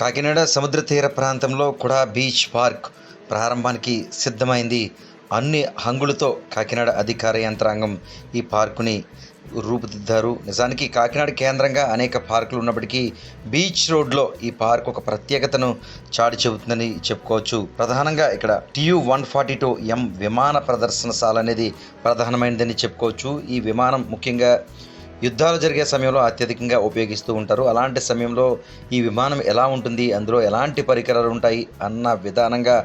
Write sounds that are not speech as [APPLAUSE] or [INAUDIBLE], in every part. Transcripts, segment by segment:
కాకినాడ సముద్ర తీర ప్రాంతంలో కూడా బీచ్ పార్క్ ప్రారంభానికి సిద్ధమైంది. అన్ని హంగులతో కాకినాడ అధికార యంత్రాంగం ఈ పార్కుని రూపుదిద్దారు. నిజానికి కాకినాడ కేంద్రంగా అనేక పార్కులు ఉన్నప్పటికీ బీచ్ రోడ్లో ఈ పార్క్ ఒక ప్రత్యేకతను చాటి చెబుతుందని చెప్పుకోవచ్చు. ప్రధానంగా ఇక్కడ TU one forty two M విమాన ప్రదర్శనశాల అనేది ప్రధానమైనదని చెప్పుకోవచ్చు. ఈ విమానం ముఖ్యంగా యుద్ధాలు జరిగే సమయంలో అత్యధికంగా ఉపయోగిస్తూ ఉంటారు. అలాంటి సమయంలో ఈ విమానం ఎలా ఉంటుంది? అందులో ఎలాంటి పరికరాలు ఉంటాయి? అన్న విధానంగా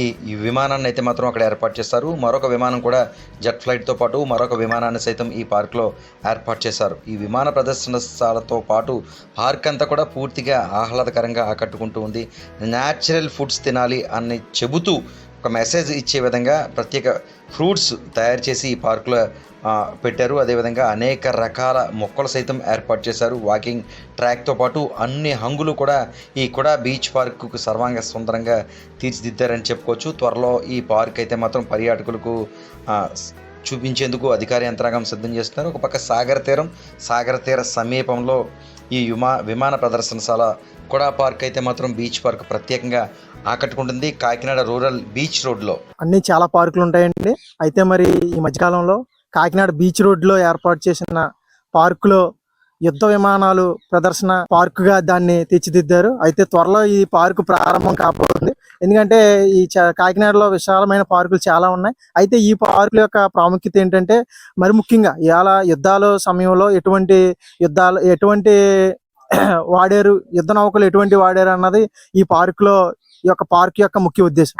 ఈ ఈ విమానాన్ని అయితే మాత్రం అక్కడ ఏర్పాటు చేస్తారు. మరొక విమానం కూడా జెట్ ఫ్లైట్తో పాటు మరొక విమానాన్ని సైతం ఈ పార్క్లో ఏర్పాటు చేశారు. ఈ విమాన ప్రదర్శనశాలతో పాటు పార్క్ అంతా కూడా పూర్తిగా ఆహ్లాదకరంగా ఆకట్టుకుంటూ ఉంది. న్యాచురల్ ఫుడ్స్ తినాలి అని చెబుతూ ఒక మెసేజ్ ఇచ్చే విధంగా ప్రత్యేక ఫ్రూట్స్ తయారు చేసి ఈ పార్కులో పెట్టారు. అదేవిధంగా అనేక రకాల మొక్కలు సైతం ఏర్పాటు చేశారు. వాకింగ్ ట్రాక్తో పాటు అన్ని హంగులు కూడా ఈ కూడా బీచ్ పార్కుకు సర్వాంగ సుందరంగా తీర్చిదిద్దారని చెప్పుకోవచ్చు. త్వరలో ఈ పార్క్ అయితే మాత్రం పర్యాటకులకు చూపించేందుకు అధికార యంత్రాంగం సిద్ధం చేస్తున్నారు. ఒక పక్క సాగర తీరం సాగర తీర సమీపంలో ఈ విమా విమాన ప్రదర్శనశాల కూడా పార్క్ అయితే మాత్రం బీచ్ పార్క్ ప్రత్యేకంగా ఆకట్టుకుంటుంది. కాకినాడ రూరల్ బీచ్ రోడ్లో అన్ని చాలా పార్కులు ఉంటాయండి. అయితే మరి ఈ మధ్యకాలంలో కాకినాడ బీచ్ రోడ్లో ఏర్పాటు చేసిన పార్కులో యుద్ధ విమానాలు ప్రదర్శన పార్కుగా దాన్ని తీర్చిదిద్దారు. అయితే త్వరలో ఈ పార్కు ప్రారంభం కాబోతుంది. ఎందుకంటే ఈ చ- కాకినాడలో విశాలమైన పార్కులు చాలా ఉన్నాయి. అయితే ఈ పార్కుల యొక్క ప్రాముఖ్యత ఏంటంటే మరి ముఖ్యంగా ఇవాళ యుద్ధాల సమయంలో ఎటువంటి యుద్ధాలు ఎటువంటి [CLEARS THROAT] వాడారు యుద్ధ నౌకలు ఎటువంటి వాడారు అన్నది ఈ పార్కులో ఈ యొక్క పార్క్ యొక్క ముఖ్య ఉద్దేశం.